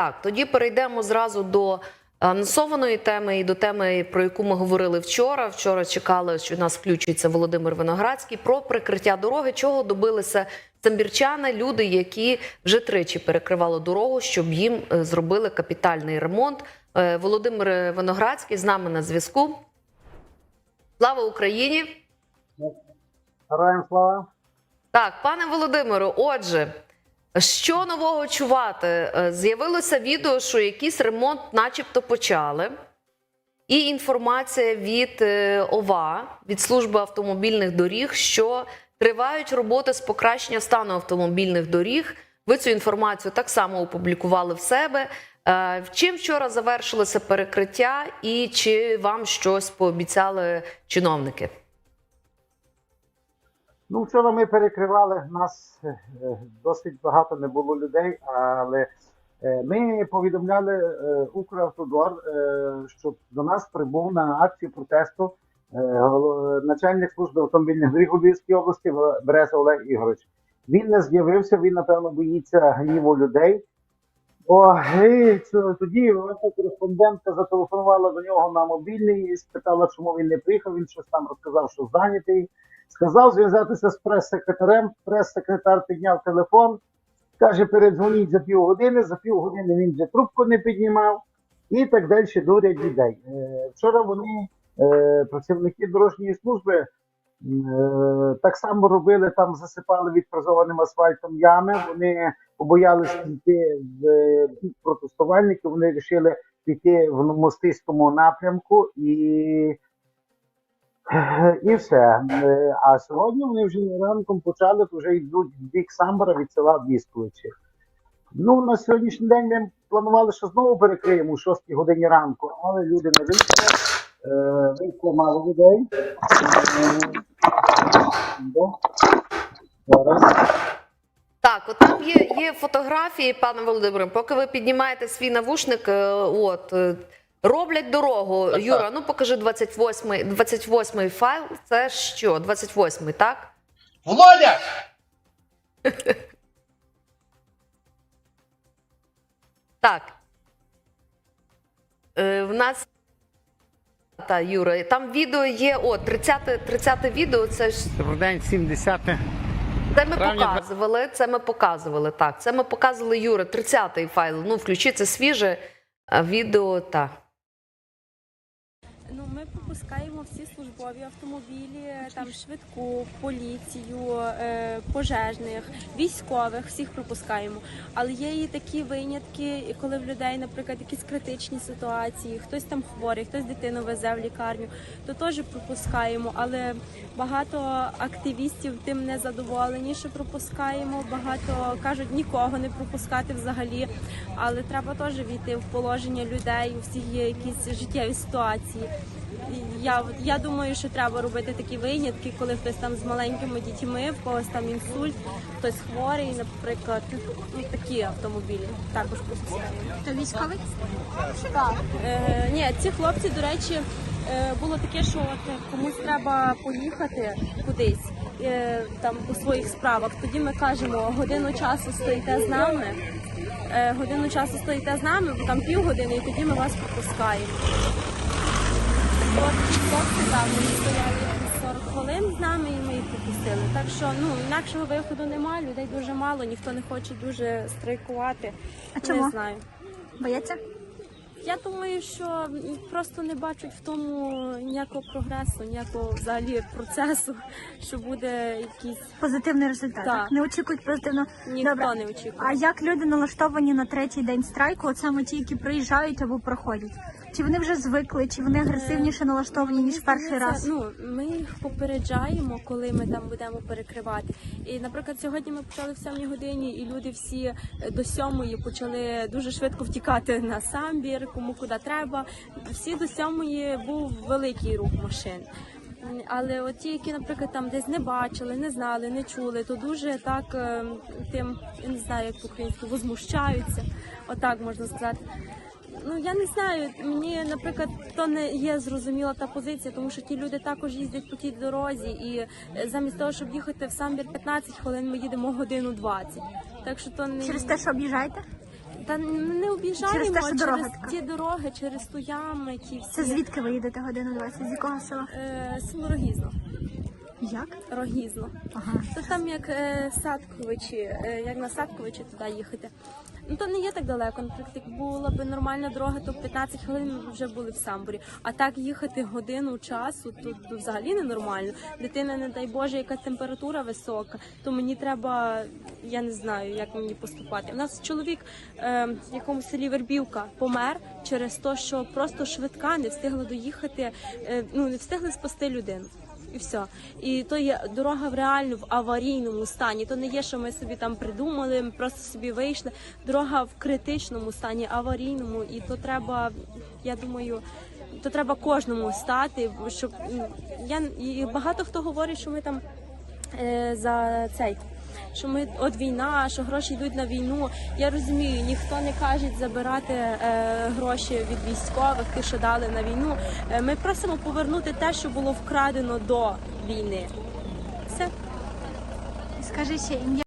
Так, тоді перейдемо зразу до анонсованої теми і до теми, про яку ми говорили вчора. Вчора чекали, що нас включиться Володимир Виноградський про прикриття дороги. Чого добилися самбірчани, люди, які вже тричі перекривали дорогу, щоб їм е, зробили капітальний ремонт. Е, Володимир Виноградський з нами на зв'язку. Слава Україні! Героям слава. Так, пане Володимиру, отже, що нового чувати? Е, З'явилося відео, що якийсь ремонт, начебто, почали. І інформація від е, ОВА, від служби автомобільних доріг, що тривають роботи з покращення стану автомобільних доріг. Ви цю інформацію так само опублікували в себе. Е, Чим вчора завершилося перекриття, і чи вам щось пообіцяли чиновники? Ну, вчора ми перекривали, нас е, досить багато не було людей, але е, ми повідомляли е, Укравтодор, е, що до нас прибув на акцію протесту е, начальник служби автомобільних доріг у Львівській області Береза Олег Ігорович. Він не з'явився, він, напевно, боїться гніву людей. О, і тоді кореспондентка зателефонувала до нього на мобільний і спитала, чому він не приїхав. Він щось там розказав, що зайнятий. Сказав зв'язатися з прес-секретарем. Прес-секретар підняв телефон, каже, передзвоніть за півгодини. За півгодини він вже трубку не піднімав і так далі дурять людей. Е, Вчора вони, е, працівники дорожньої служби, е, так само робили, там засипали відпрацьованим асфальтом ями. Вони побоялися піти в протестувальників, вони вирішили піти в мостистому напрямку і і все. Е, А сьогодні вони вже ранком почали, вже йдуть в бік Самбора від села Вісковичі. Ну, на сьогоднішній день ми планували, що знову перекриємо о 6 годині ранку, але люди не вийшли. Е, Вийшло мало людей. Е. Зараз. Так, от там є, є фотографії, пане Володимире. Поки ви піднімаєте свій навушник, от роблять дорогу. Так, Юра, так. ну покажи 28-й 28 файл. Це що? 28-й, так? Володя! Так. Е, в нас. Та, Юра, там відео є. О, 30 30 відео. Це ж Добрий день, 70 це ми Травня показували. Це ми показували. Так, це ми показували Юра. 30-й файл. Ну, включи це свіже а, відео. Так. Ну, ми пропускаємо службові автомобілі, там швидку, поліцію, е, пожежних, військових, всіх пропускаємо. Але є і такі винятки, коли в людей, наприклад, якісь критичні ситуації, хтось там хворий, хтось дитину везе в лікарню, то теж пропускаємо. Але багато активістів тим не задоволені, що пропускаємо. Багато кажуть нікого не пропускати взагалі. Але треба теж війти в положення людей. У всіх є якісь життєві ситуації. Я, я думаю, що треба робити такі винятки, коли хтось там з маленькими дітьми, в когось там інсульт, хтось хворий, наприклад, ну такі автомобілі також пропускаємо. То військовий? Так. Е, ні, ці хлопці, до речі, е, було таке, що от комусь треба поїхати кудись е, там по своїх справах. Тоді ми кажемо, годину часу стоїте з нами. е, Годину часу стоїте з нами, бо там півгодини, і тоді ми вас пропускаємо. Хлопці вони стояли 40 хвилин з нами, і ми їх пропустили. Так що ну інакшого виходу немає, людей дуже мало, ніхто не хоче дуже страйкувати. А чому? Не знаю. Бояться? Я думаю, що просто не бачать в тому ніякого прогресу, ніякого взагалі процесу, що буде якийсь Позитивний результат. Так. Так. Не очікують позитивно. ніхто Добре. не очікує. А як люди налаштовані на третій день страйку, от саме ті, які приїжджають або проходять? Чи вони вже звикли, чи вони агресивніше налаштовані ніж перший раз? Ну ми їх попереджаємо, коли ми там будемо перекривати. І, наприклад, сьогодні ми почали в 7 годині, і люди всі е, до сьомої почали дуже швидко втікати на самбір, кому куди треба. Всі до сьомої був великий рух машин. Але от ті, які, наприклад, там десь не бачили, не знали, не чули, то дуже так е, тим, я не знаю, як по-українськи, возмущаються, отак можна сказати. Ну я не знаю. Мені, наприклад, то не є зрозуміла та позиція, тому що ті люди також їздять по тій дорозі, і е, замість того, щоб їхати в самбір 15 хвилин, ми їдемо годину 20. Так що то не Через те, що об'їжджаєте? Та не об'їжджаємо Через те, що через, дорога така. ті дороги, через ту ями, ті всі. Це звідки ви їдете годину 20? З якого села? Е, село Рогізно. Як? Рогізно. Ага. То там як е, Садковичі, е, як на Садковичі туди їхати. Ну то не є так далеко. Наприклад, як була б нормальна дорога, то 15 хвилин ми вже були в Самборі. А так їхати годину часу, то, то взагалі ненормально. Дитина, не дай Боже, яка температура висока, то мені треба, я не знаю, як мені поступати. У нас чоловік е, в якомусь селі Вербівка помер через те, що просто швидка не встигла доїхати, е, ну не встигли спасти людину. І все. І то є дорога в реально в аварійному стані. То не є, що ми собі там придумали, ми просто собі вийшли. Дорога в критичному стані, аварійному, і то треба, я думаю, то треба кожному стати, щоб я і багато хто говорить, що ми там е, за цей. Що ми от війна, що гроші йдуть на війну. Я розумію, ніхто не каже забирати е, гроші від військових, ті, що дали на війну. Е, ми просимо повернути те, що було вкрадено до війни. Все. Скажи ще ім'я.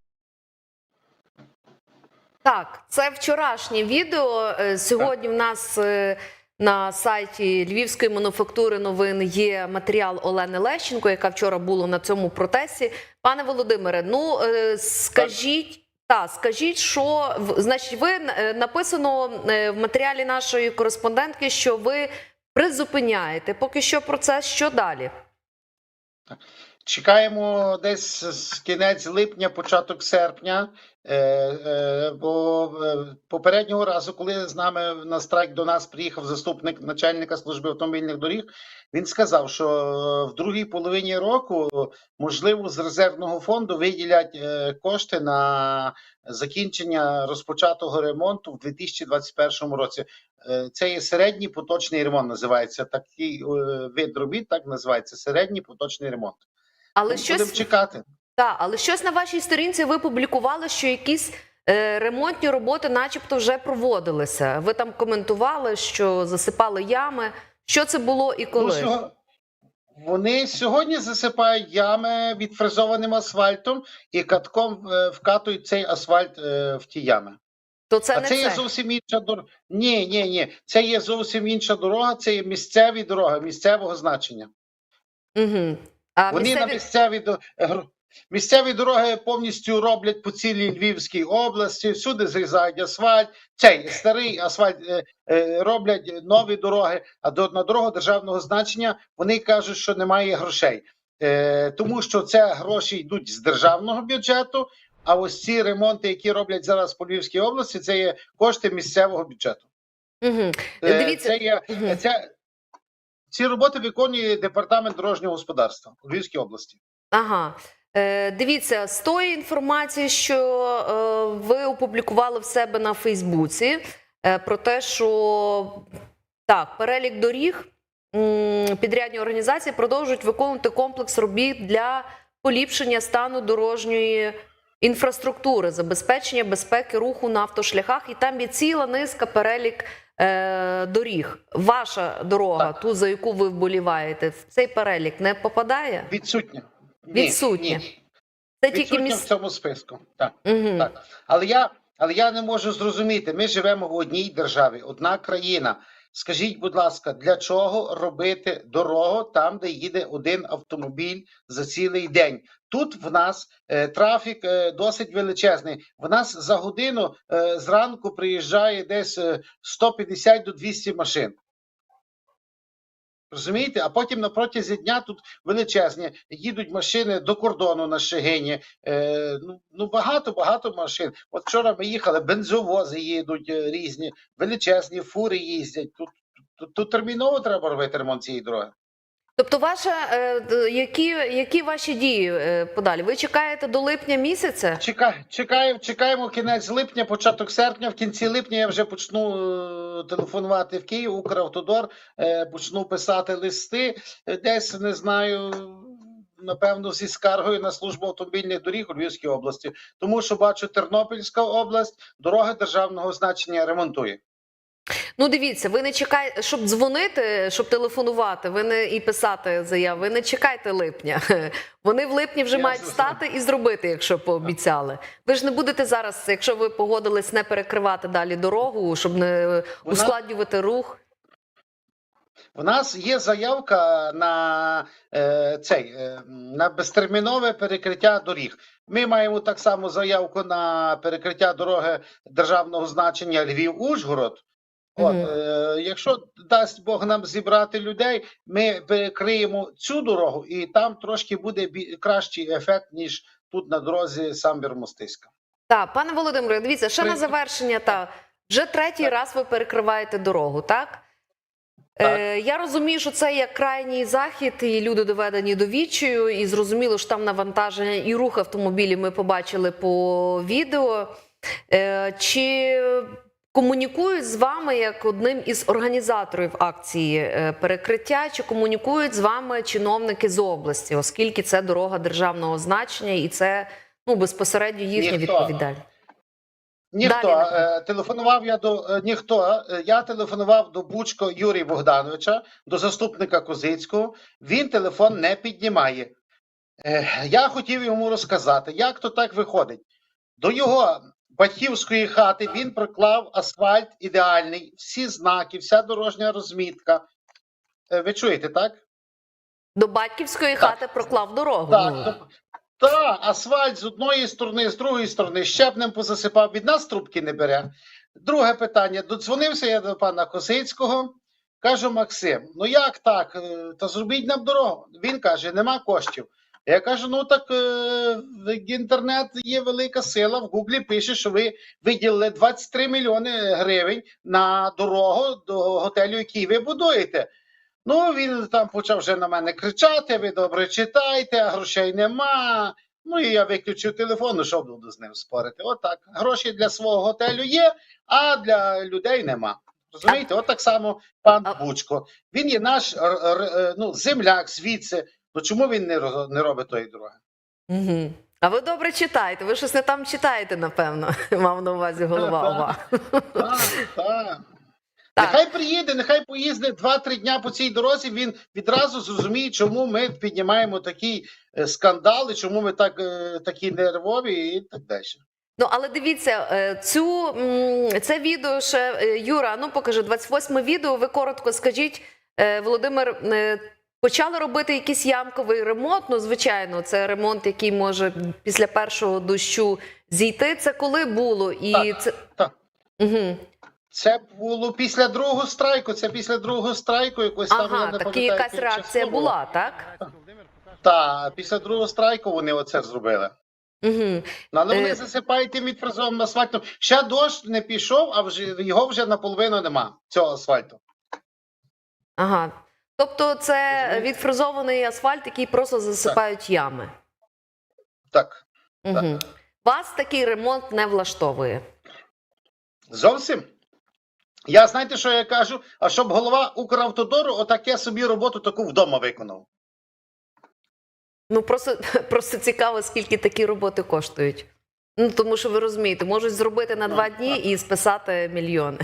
Так, це вчорашнє відео. Е, Сьогодні в нас е, на сайті Львівської мануфактури новин є матеріал Олени Лещенко, яка вчора була на цьому протесті. Пане Володимире, ну е, скажіть. Та скажіть, що значить, ви е, написано е, в матеріалі нашої кореспондентки, що ви призупиняєте поки що процес. Що далі? Чекаємо десь з кінець липня, початок серпня. Е, е, бо е, попереднього разу, коли з нами на страйк до нас приїхав заступник начальника служби автомобільних доріг, він сказав, що в другій половині року можливо з резервного фонду виділять кошти на закінчення розпочатого ремонту в 2021 році. Це є середній поточний ремонт. Називається такий вид робіт, так називається середній поточний ремонт. Але Ну, Будемо чекати. Так, але щось на вашій сторінці ви публікували, що якісь е, ремонтні роботи, начебто, вже проводилися. Ви там коментували, що засипали ями. Що це було і Ну, коли? сього- Вони сьогодні засипають ями відфрезованим асфальтом і катком е, вкатують цей асфальт е, в ті ями. То це а не це це. є зовсім інша дорога. Ні, ні, ні. Це є зовсім інша дорога, це є місцеві дороги, місцевого значення. Угу. А Вони місцеві... на місцеві до місцеві дороги повністю роблять по цілій Львівській області. Всюди зрізають асфальт. Цей старий асфальт е, е, роблять нові дороги. А до на дорогу державного значення вони кажуть, що немає грошей, е, тому що це гроші йдуть з державного бюджету. А ось ці ремонти, які роблять зараз по Львівській області, це є кошти місцевого бюджету. Угу. Дивіться, це є це. Ці роботи виконує департамент дорожнього господарства у Львівській області. Ага. Е, дивіться, з тої інформації, що е, ви опублікували в себе на Фейсбуці, е, про те, що так, перелік доріг м, підрядні організації продовжують виконувати комплекс робіт для поліпшення стану дорожньої інфраструктури, забезпечення безпеки руху на автошляхах, і там є ціла низка перелік е, доріг. Ваша дорога, Так. ту, за яку ви вболіваєте, в цей перелік не попадає? Відсутня. Відсутня. Ні. Це тільки Відсутня в цьому списку. Так, Угу. так. Але я, але я не можу зрозуміти. Ми живемо в одній державі, одна країна. Скажіть, будь ласка, для чого робити дорогу там, де їде один автомобіль за цілий день? Тут в нас е, трафік е, досить величезний. В нас за годину е, зранку приїжджає десь е, 150 до 200 машин. Розумієте? А потім на протязі дня тут величезні їдуть машини до кордону на Шегині. Е, ну, ну багато багато машин. От вчора ми їхали, бензовози їдуть е, різні, величезні фури їздять. Тут, тут, тут терміново треба робити ремонт цієї дороги. Тобто, ваша е, які, які ваші дії е, подалі? Ви чекаєте до липня місяця? Чекай, чекаємо, чекаємо кінець липня, початок серпня. В кінці липня я вже почну е, телефонувати в Київ, Укравтодор, почну писати листи. Десь не знаю. Напевно, зі скаргою на службу автомобільних доріг у Львівській області, тому що бачу, Тернопільська область дороги державного значення ремонтує. Ну, дивіться, ви не чекайте, щоб дзвонити, щоб телефонувати, ви не і писати заяви. Ви не чекайте липня. Вони в липні вже Я мають зрозумів. стати і зробити, якщо пообіцяли. Ви ж не будете зараз, якщо ви погодились не перекривати далі дорогу, щоб не Вона- ускладнювати рух. В нас є заявка на е, цей е, на безтермінове перекриття доріг. Ми маємо так само заявку на перекриття дороги державного значення Львів-Ужгород. От, е, якщо дасть Бог нам зібрати людей, ми перекриємо цю дорогу, і там трошки буде кращий ефект, ніж тут на дорозі Самбір-Мостиська. Так, пане Володимире, дивіться, ще на завершення. Та вже третій Так. раз ви перекриваєте дорогу, так? Так. Е, я розумію, що це як крайній захід, і люди доведені до відчаю, і зрозуміло, що там навантаження і рух автомобілів ми побачили по відео. Е, чи комунікують з вами як одним із організаторів акції е, перекриття, чи комунікують з вами чиновники з області, оскільки це дорога державного значення і це ну, безпосередньо їхня відповідальність? Ніхто Далі, е, телефонував я до е, ніхто. Я телефонував до Бучко Юрія Богдановича, до заступника Козицького. Він телефон не піднімає. Я хотів йому розказати, як то так виходить. До його батьківської хати він приклав асфальт ідеальний, всі знаки, вся дорожня розмітка. Е, Ви чуєте, так? До батьківської Так. хати проклав дорогу. Так, та, асфальт з одної сторони, з другої сторони, щебнем позасипав, від нас трубки не бере. Друге питання. Додзвонився я до пана Косицького. Кажу, Максим, ну як так? Е, Та зробіть нам дорогу. Він каже, нема коштів. Я кажу: ну так е, в інтернет є велика сила. В Гуглі пише, що ви виділили 23 мільйони гривень на дорогу до готелю, який ви будуєте. Ну, він там почав вже на мене кричати: ви добре читайте, а грошей нема. Ну і я виключив телефон, ну що буду з ним спорити. Отак. Гроші для свого готелю є, а для людей нема. Розумієте, от так само пан Бучко. Він є наш е, ну, земляк звідси. Ну чому він не, роз- не робить тої дороги? Угу. А ви добре читаєте, ви щось не там читаєте, напевно. Мав на увазі голова ова. Так, так. Так. Нехай приїде, нехай поїздить 2-3 дня по цій дорозі. Він відразу зрозуміє, чому ми піднімаємо такий е, скандал, і чому ми так, е, такі нервові і так далі. Ну, але дивіться, е, цю, це відео ще, Юра, ну покажи, 28 відео, ви коротко скажіть, Володимир, почали робити якийсь ямковий ремонт, ну, звичайно, це ремонт, який може після першого дощу зійти. Це коли було? І Так, це... так. Угу. Це було після другого страйку. Це після другого страйку якось там я не таки якась реакція було. була, так? Так, після другого страйку вони оце зробили. Угу. Ну, але Е. вони засипають тим відфрезованим асфальтом. Ще дощ не пішов, а вже його вже наполовину нема. Цього асфальту. Ага. Тобто це відфрезований асфальт, який просто засипають ями. Так. Угу. Вас такий ремонт не влаштовує. Зовсім. Я знаєте, що я кажу? А щоб голова Укравтодору отаке собі роботу таку вдома виконав. Ну просто, просто цікаво, скільки такі роботи коштують. Ну тому що ви розумієте, можуть зробити на Ну, два дні так. і списати мільйони.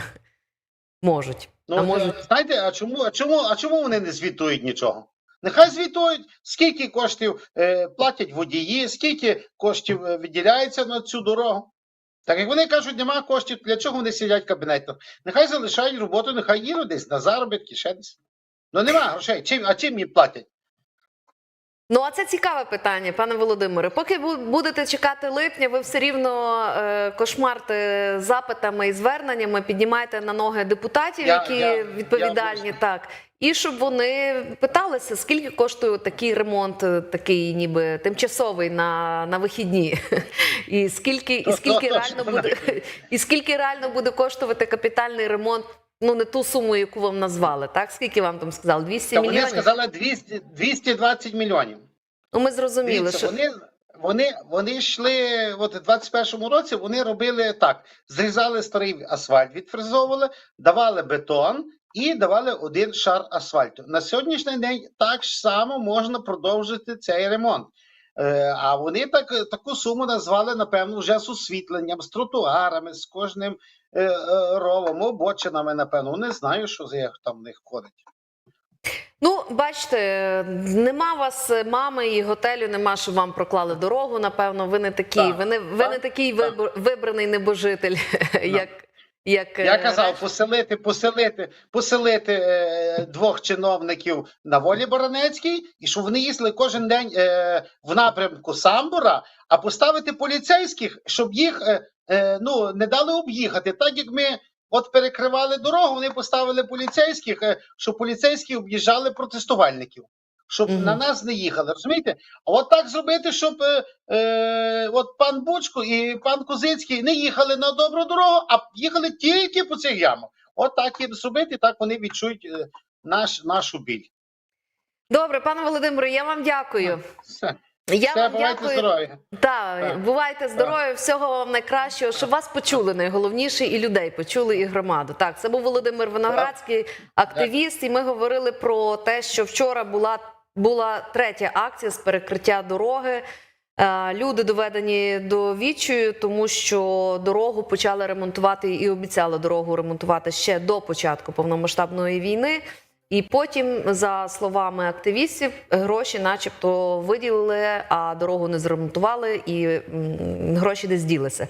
Можуть. Ну, а може... знаєте, а чому, а чому, а чому вони не звітують нічого? Нехай звітують, скільки коштів е, платять водії, скільки коштів е, виділяється на цю дорогу. Так як вони кажуть, нема коштів, для чого вони сидять в кабінетах? Нехай залишають роботу, нехай їдуть десь на заробітки, ще десь. Ну нема грошей. Чим, а чим їм платять? Ну а це цікаве питання, пане Володимире. Поки бу- будете чекати липня, ви все рівно е, кошмарте запитами і зверненнями, піднімайте на ноги депутатів, Я- які я- відповідальні, я так. І щоб вони питалися, скільки коштує такий ремонт, е, такий ніби тимчасовий на, на вихідні, і скільки, і скільки реально буде, і скільки реально буде коштувати капітальний ремонт. Ну не ту суму, яку вам назвали, так? Скільки вам там сказали? 200 Та вони сказали 200, 220 мільйонів. Ну ми зрозуміли, Дивіться, що вони, вони, вони йшли, от у 21-му році вони робили так: зрізали старий асфальт, відфрезовували, давали бетон і давали один шар асфальту. На сьогоднішній день так само можна продовжити цей ремонт. Е, а вони так, таку суму назвали, напевно, вже з освітленням, з тротуарами, з кожним ровом, обочинами, напевно. Не знаю, що за як там в них ходить. Ну, бачите, нема вас мами і готелю, нема, щоб вам проклали дорогу. Напевно, ви не такий, Так, ви не ви так, не такий так. вибраний небожитель, як. Як Я е, казав, поселити, поселити, поселити е, двох чиновників на волі Баранецькій, і щоб вони їздили кожен день е, в напрямку Самбура, а поставити поліцейських, щоб їх е, е, ну, не дали об'їхати. Так як ми от перекривали дорогу, вони поставили поліцейських, е, щоб поліцейські об'їжджали протестувальників. Щоб Мгм. на нас не їхали, розумієте? А от так зробити, щоб е, е, от пан Бучко і пан Козицький не їхали на добру дорогу, а їхали тільки по цих ямах. От так і зробити, так вони відчують е, наш, нашу біль. Добре, пане Володимире, я вам дякую. Все, Я все вам бувайте дякую. здорові. Так. бувайте здорові, всього вам найкращого, щоб вас почули найголовніше, і людей почули, і громаду. Так, це був Володимир Виноградський, активіст, і ми говорили про те, що вчора була, була третя акція з перекриття дороги. Е, Люди доведені до відчаю, тому що дорогу почали ремонтувати і обіцяли дорогу ремонтувати ще до початку повномасштабної війни. І потім, за словами активістів, гроші, начебто, виділили, а дорогу не зремонтували, і гроші десь ділися.